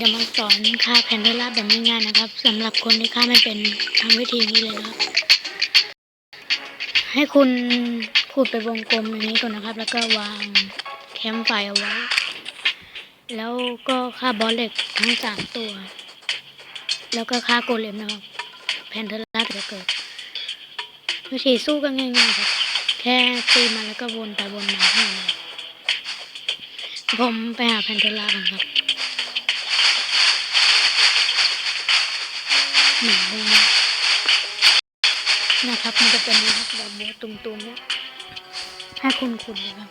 จะมาสอนค่าแพนเทอร่าแบบง่ายๆนะครับสำหรับคนที่ค่าไม่เป็นทำวิธีนี้เลยครับ ให้คุณขูดไปวงกลมอย่างนี้ก่อนนะครับ แล้วก็วางแคมไฟเอาไว้ แล้วก็ค่าบอสเหล็กทั้งสามตัว แล้วก็ค่าโกเลมนะครับ แพนเทอร่าจะเกิดวิธีสู้ก็ง่ายๆครับ แค่ตีมันแล้วก็วนไปวนมาให้ผมไปหาแพนเทอร่ากันครับ หนึ่งเลยนะนะครับ มันจะเป็นนะครับแบบบัวตุ่มๆเนี่ยให้คุณคุณเลยครับ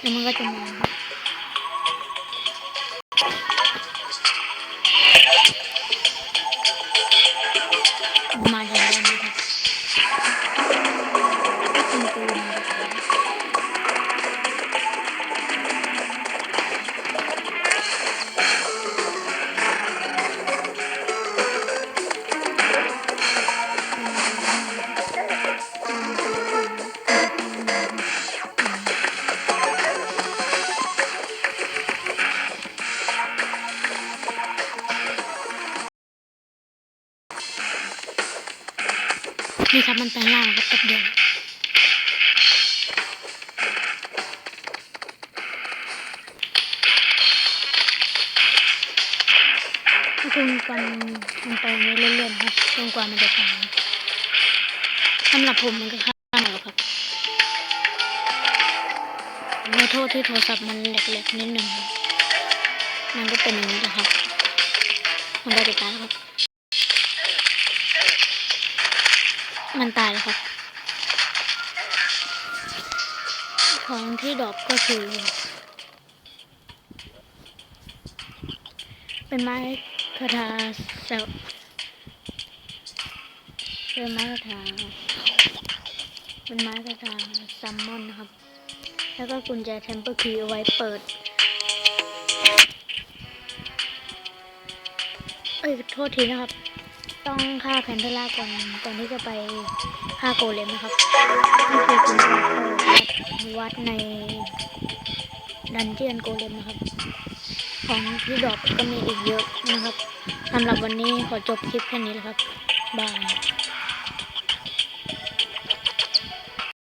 แล้วมันก็จะมาครับ นี่ครับมันแปลงร่างครับแป๊บเดียวถ้าคุณฟันมันไปอย่างนี้เรื่อยๆครับจนกว่ามันจะตายสำหรับผมมันก็ฆ่าหมดแล้วครับขอโทษที่โทรศัพท์มันแหลกๆนิดหนึ่งมันก็เป็นอย่างนี้แหละครับมันได้จะตายครับ มันตายแล้วครับ ของที่ดรอปก็คือ เป็นไม้คาถาเซลเป็นไม้คาถาเป็นไม้คาถาซัมมอนนะครับ แล้วก็กุญแจเทมเปอร์คีเอาไว้เปิด เอ้ย โทษทีนะครับ ต้องฆ่าแพนเทอร่าก่อนก่อนที่จะไปฆ่าโกเลมนะครับนี่คือคุณวัดในดันเจียนโกเลมนะครับ ของที่ดอกก็มีอีกเยอะนะครับสำหรับวันนี้ขอจบคลิปแค่นี้แล้วครับบาย